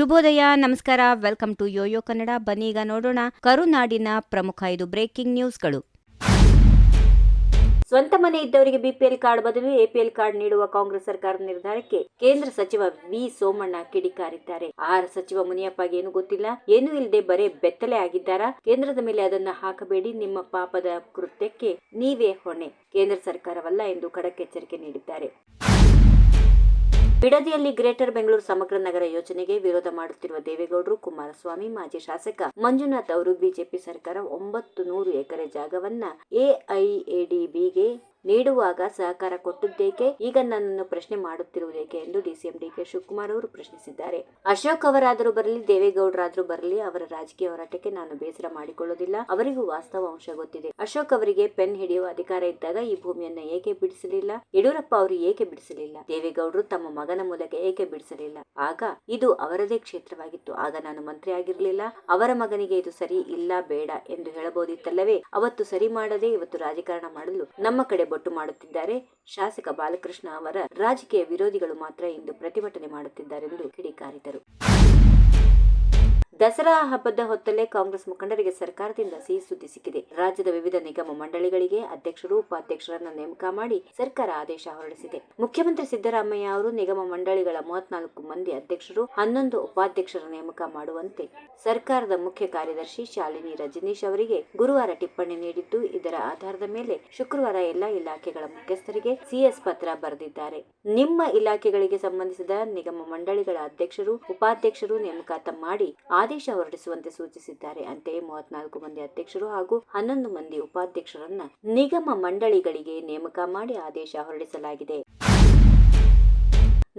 ಶುಭೋದಯ, ನಮಸ್ಕಾರ. Welcome to YoYo Kannada. ಬನ್ನಿ ನೋಡೋಣ ಕರುನಾಡಿನ ಪ್ರಮುಖ ಐದು ಬ್ರೇಕಿಂಗ್ ನ್ಯೂಸ್ಗಳು. ಸ್ವಂತ ಮನೆ ಇದ್ದವರಿಗೆ ಬಿಪಿಎಲ್ ಕಾರ್ಡ್ ಬದಲು ಎಪಿಎಲ್ ಕಾರ್ಡ್ ನೀಡುವ ಕಾಂಗ್ರೆಸ್ ಸರ್ಕಾರದ ನಿರ್ಧಾರಕ್ಕೆ ಕೇಂದ್ರ ಸಚಿವ ವಿ ಸೋಮಣ್ಣ ಕಿಡಿಕಾರಿದ್ದಾರೆ. ಆರ್ ಸಚಿವ ಮುನಿಯಪ್ಪಗೆ ಏನು ಗೊತ್ತಿಲ್ಲ. ಏನೂ ಇಲ್ಲದೆ ಬರೇ ಬೆತ್ತಲೆ ಆಗಿದ್ದಾರಾ? ಕೇಂದ್ರದ ಮೇಲೆ ಅದನ್ನ ಹಾಕಬೇಡಿ. ನಿಮ್ಮ ಪಾಪದ ಕೃತ್ಯಕ್ಕೆ ನೀವೇ ಹೊಣೆ. ಕೇಂದ್ರ ಸರ್ಕಾರವಲ್ಲ ಎಂದು ಖಡಕ್ ಎಚ್ಚರಿಕೆ ನೀಡಿದ್ದಾರೆ. ಬಿಡದಿಯಲ್ಲಿ ಗ್ರೇಟರ್ ಬೆಂಗಳೂರು ಸಮಗ್ರ ನಗರ ಯೋಜನೆಗೆ ವಿರೋಧ ಮಾಡುತ್ತಿರುವ ದೇವೇಗೌಡರು, ಕುಮಾರಸ್ವಾಮಿ, ಮಾಜಿ ಶಾಸಕ ಮಂಜುನಾಥ್ ಅವರು ಬಿಜೆಪಿ ಸರ್ಕಾರ ಒಂಬತ್ತು ನೂರು ಎಕರೆ ಜಾಗವನ್ನ ಎಐಎಡಿಬಿಗೆ ನೀಡುವಾಗ ಸಹಕಾರ ಕೊಟ್ಟಿದ್ದೇಕೆ? ಈಗ ನನ್ನನ್ನು ಪ್ರಶ್ನೆ ಮಾಡುತ್ತಿರುವುದೇಕೆ ಎಂದು ಡಿಸಿಎಂ ಡಿಕೆ ಶಿವಕುಮಾರ್ ಅವರು ಪ್ರಶ್ನಿಸಿದ್ದಾರೆ. ಅಶೋಕ್ ಅವರಾದರೂ ಬರಲಿ, ದೇವೇಗೌಡರಾದರೂ ಬರಲಿ, ಅವರ ರಾಜಕೀಯ ಹೋರಾಟಕ್ಕೆ ನಾನು ಬೇಸರ ಮಾಡಿಕೊಳ್ಳುವುದಿಲ್ಲ. ಅವರಿಗೂ ವಾಸ್ತವ ಅಂಶ ಗೊತ್ತಿದೆ. ಅಶೋಕ್ ಅವರಿಗೆ ಪೆನ್ ಹಿಡಿಯುವ ಅಧಿಕಾರ ಇದ್ದಾಗ ಈ ಭೂಮಿಯನ್ನ ಏಕೆ ಬಿಡಿಸಲಿಲ್ಲ? ಯಡಿಯೂರಪ್ಪ ಅವರು ಏಕೆ ಬಿಡಿಸಲಿಲ್ಲ? ದೇವೇಗೌಡರು ತಮ್ಮ ಮಗನ ಮೂಲಕ ಏಕೆ ಬಿಡಿಸಲಿಲ್ಲ? ಆಗ ಇದು ಅವರದೇ ಕ್ಷೇತ್ರವಾಗಿತ್ತು. ಆಗ ನಾನು ಮಂತ್ರಿ ಆಗಿರಲಿಲ್ಲ. ಅವರ ಮಗನಿಗೆ ಇದು ಸರಿ ಇಲ್ಲ, ಬೇಡ ಎಂದು ಹೇಳಬಹುದಿತ್ತಲ್ಲವೇ? ಅವತ್ತು ಸರಿ ಮಾಡದೆ ಇವತ್ತು ರಾಜಕಾರಣ ಮಾಡಲು ನಮ್ಮ ಕಡೆ ಬೊಟ್ಟು ಮಾಡುತ್ತಿದ್ದಾರೆ. ಶಾಸಕ ಬಾಲಕೃಷ್ಣ ಅವರ ರಾಜಕೀಯ ವಿರೋಧಿಗಳು ಮಾತ್ರ ಇಂದು ಪ್ರತಿಭಟನೆ ಮಾಡುತ್ತಿದ್ದಾರೆಂದು ಕಿಡಿಕಾರಿದರು. ದಸರಾ ಹಬ್ಬದ ಹೊತ್ತಲ್ಲೇ ಕಾಂಗ್ರೆಸ್ ಮುಖಂಡರಿಗೆ ಸರ್ಕಾರದಿಂದ ಸಿಹಿ ಸುದ್ದಿ ಸಿಕ್ಕಿದೆ. ರಾಜ್ಯದ ವಿವಿಧ ನಿಗಮ ಮಂಡಳಿಗಳಿಗೆ ಅಧ್ಯಕ್ಷರು, ಉಪಾಧ್ಯಕ್ಷರನ್ನ ನೇಮಕ ಮಾಡಿ ಸರ್ಕಾರ ಆದೇಶ ಹೊರಡಿಸಿದೆ. ಮುಖ್ಯಮಂತ್ರಿ ಸಿದ್ದರಾಮಯ್ಯ ಅವರು ನಿಗಮ ಮಂಡಳಿಗಳ ಮೂವತ್ನಾಲ್ಕು ಮಂದಿ ಅಧ್ಯಕ್ಷರು, ಹನ್ನೊಂದು ಉಪಾಧ್ಯಕ್ಷರ ನೇಮಕ ಮಾಡುವಂತೆ ಸರ್ಕಾರದ ಮುಖ್ಯ ಕಾರ್ಯದರ್ಶಿ ಶಾಲಿನಿ ರಜನೀಶ್ ಅವರಿಗೆ ಗುರುವಾರ ಟಿಪ್ಪಣಿ ನೀಡಿದ್ದು, ಇದರ ಆಧಾರದ ಮೇಲೆ ಶುಕ್ರವಾರ ಎಲ್ಲಾ ಇಲಾಖೆಗಳ ಮುಖ್ಯಸ್ಥರಿಗೆ ಸಿಎಸ್ ಪತ್ರ ಬರೆದಿದ್ದಾರೆ. ನಿಮ್ಮ ಇಲಾಖೆಗಳಿಗೆ ಸಂಬಂಧಿಸಿದ ನಿಗಮ ಮಂಡಳಿಗಳ ಅಧ್ಯಕ್ಷರು, ಉಪಾಧ್ಯಕ್ಷರು ನೇಮಕಾತ ಮಾಡಿ ಹೊರಡಿಸುವಂತೆ ಸೂಚಿಸಿದ್ದಾರೆ. ಅಂತೆಯೇ ಮೂವತ್ನಾಲ್ಕು ಮಂದಿ ಅಧ್ಯಕ್ಷರು ಹಾಗೂ ಹನ್ನೊಂದು ಮಂದಿ ಉಪಾಧ್ಯಕ್ಷರನ್ನ ನಿಗಮ ಮಂಡಳಿಗಳಿಗೆ ನೇಮಕ ಮಾಡಿ ಆದೇಶ ಹೊರಡಿಸಲಾಗಿದೆ.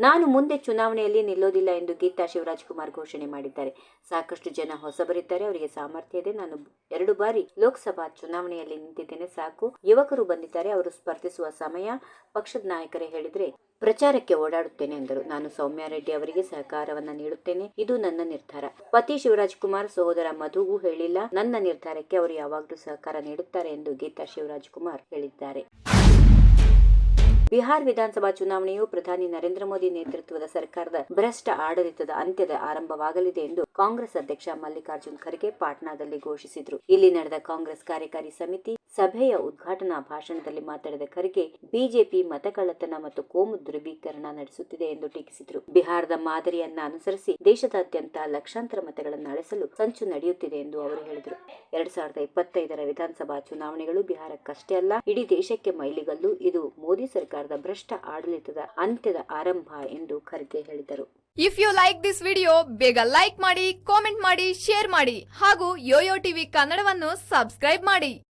ನಾನು ಮುಂದೆ ಚುನಾವಣೆಯಲ್ಲಿ ನಿಲ್ಲೋದಿಲ್ಲ ಎಂದು ಗೀತಾ ಶಿವರಾಜ್ ಕುಮಾರ್ ಘೋಷಣೆ ಮಾಡಿದ್ದಾರೆ. ಸಾಕಷ್ಟು ಜನ ಹೊಸಬರಿದ್ದಾರೆ. ಅವರಿಗೆ ಸಾಮರ್ಥ್ಯ ಇದೆ. ನಾನು ಎರಡು ಬಾರಿ ಲೋಕಸಭಾ ಚುನಾವಣೆಯಲ್ಲಿ ನಿಂತಿದ್ದೇನೆ. ಸಾಕು. ಯುವಕರು ಬಂದಿದ್ದಾರೆ. ಅವರು ಸ್ಪರ್ಧಿಸುವ ಸಮಯ. ಪಕ್ಷದ ನಾಯಕರೇ ಹೇಳಿದ್ರೆ, ಪ್ರಚಾರಕ್ಕೆ ಓಡಾಡುತ್ತೇನೆ ಎಂದರು. ನಾನು ಸೌಮ್ಯ ರೆಡ್ಡಿ ಅವರಿಗೆ ಸಹಕಾರವನ್ನ ನೀಡುತ್ತೇನೆ. ಇದು ನನ್ನ ನಿರ್ಧಾರ. ಪತಿ ಶಿವರಾಜ್ ಕುಮಾರ್, ಸಹೋದರ ಮಧುಗೂ ಹೇಳಿಲ್ಲ. ನನ್ನ ನಿರ್ಧಾರಕ್ಕೆ ಅವರು ಯಾವಾಗಲೂ ಸಹಕಾರ ನೀಡುತ್ತಾರೆ ಎಂದು ಗೀತಾ ಶಿವರಾಜ್ ಕುಮಾರ್ ಹೇಳಿದ್ದಾರೆ. ಬಿಹಾರ್ ವಿಧಾನಸಭಾ ಚುನಾವಣೆಯು ಪ್ರಧಾನಿ ನರೇಂದ್ರ ಮೋದಿ ನೇತೃತ್ವದ ಸರ್ಕಾರದ ಭ್ರಷ್ಟ ಆಡಳಿತದ ಅಂತ್ಯದ ಆರಂಭವಾಗಲಿದೆ ಎಂದು ಕಾಂಗ್ರೆಸ್ ಅಧ್ಯಕ್ಷ ಮಲ್ಲಿಕಾರ್ಜುನ್ ಖರ್ಗೆ ಪಾಟ್ನಾದಲ್ಲಿ ಘೋಷಿಸಿದ್ರು. ಇಲ್ಲಿ ನಡೆದ ಕಾಂಗ್ರೆಸ್ ಕಾರ್ಯಕಾರಿ ಸಮಿತಿ ಸಭೆಯ ಉದ್ಘಾಟನಾ ಭಾಷಣದಲ್ಲಿ ಮಾತನಾಡಿದ ಖರ್ಗೆ, ಬಿಜೆಪಿ ಮತಕಳ್ಳತನ ಮತ್ತು ಕೋಮು ಧ್ರುವೀಕರಣ ನಡೆಸುತ್ತಿದೆ ಎಂದು ಟೀಕಿಸಿದರು. ಬಿಹಾರದ ಮಾದರಿಯನ್ನ ಅನುಸರಿಸಿ ದೇಶದಾದ್ಯಂತ ಲಕ್ಷಾಂತರ ಮತಗಳನ್ನು ಅಳಿಸಲು ಸಂಚು ನಡೆಯುತ್ತಿದೆ ಎಂದು ಅವರು ಹೇಳಿದರು. ಎರಡ್ ಸಾವಿರದ ಇಪ್ಪತ್ತೈದರ ವಿಧಾನಸಭಾ ಚುನಾವಣೆಗಳು ಬಿಹಾರಕ್ಕಷ್ಟೇ ಅಲ್ಲ, ಇಡೀ ದೇಶಕ್ಕೆ ಮೈಲಿಗಲ್ಲು. ಇದು ಮೋದಿ ಸರ್ಕಾರದ ಭ್ರಷ್ಟ ಆಡಳಿತದ ಅಂತ್ಯದ ಆರಂಭ ಎಂದು ಖರ್ಗೆ ಹೇಳಿದರು. If you like this video ಬೇಗ ಲೈಕ್ ಮಾಡಿ ಕಾಮೆಂಟ್ ಮಾಡಿ ಶೇರ್ ಮಾಡಿ ಹಾಗೂ ಯೋಯೋ ಟಿವಿ ಕನ್ನಡವನ್ನು ಸಬ್ಸ್ಕ್ರೈಬ್ ಮಾಡಿ.